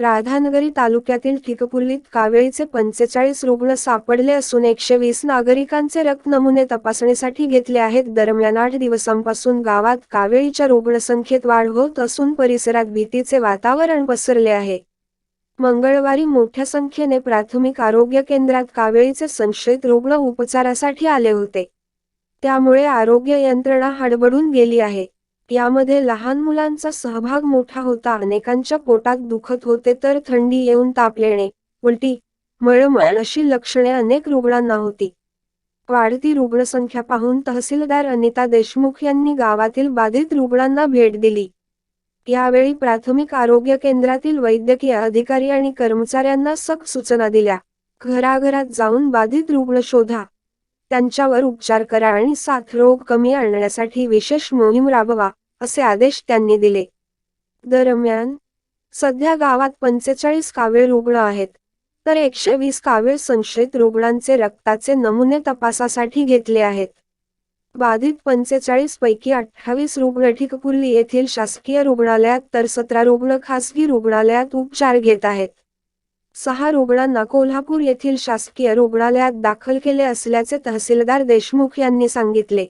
राधानगरी तालुक्यातील ठिकपुर्लीत कावेळीचे पंचेचाळीस रुग्ण सापडले असून एकशे वीस नागरिकांचे रक्त नमुने तपासणीसाठी घेतले आहेत. दरम्यान आठ दिवसांपासून गावात कावेळीच्या रुग्णसंख्येत वाढ होत असून परिसरात भीतीचे वातावरण पसरले आहे. मंगळवारी मोठ्या संख्येने प्राथमिक आरोग्य केंद्रात कावेळीचे संशयित रुग्ण उपचारासाठी आले होते. त्यामुळे आरोग्य यंत्रणा हडबडून गेली आहे. यामध्ये लहान मुलांचा सहभाग मोठा होता. अनेकांच्या पोटात दुखत होते तर थंडी येऊन ताप येणे उलटी मळमळ अशी लक्षणे अनेक रुग्णांना होती. वाढती रुग्णसंख्या पाहून तहसीलदार अनिता देशमुख यांनी गावातील बाधित रुग्णांना भेट दिली. यावेळी प्राथमिक आरोग्य केंद्रातील वैद्यकीय अधिकारी आणि कर्मचाऱ्यांना सख सूचना दिल्या. घराघरात जाऊन बाधित रुग्ण शोधा. त्यांच्यावर उपचार करा आणि साथरोग कमी आणण्यासाठी विशेष मोहीम राबवा असे आदेश त्यांनी दिले. दरम्यान सध्या गावात पंचेचाळीस कावीळ रुग्ण आहेत. तर एकशे वीस कावीळ संशयित रुग्णांचे रक्ताचे नमुने तपासासाठी घेतले आहेत. बाधित पंचेचाळीस पैकी अठ्ठावीस रुग्ण ठिकपुर्ली येथील शासकीय रुग्णालयात तर सतरा रुग्ण खासगी रुग्णालयात उपचार घेत आहेत. सहा रुग्णांना कोल्हापूर येथील शासकीय रुग्णालयात दाखल केले असल्याचे तहसीलदार देशमुख यांनी सांगितले.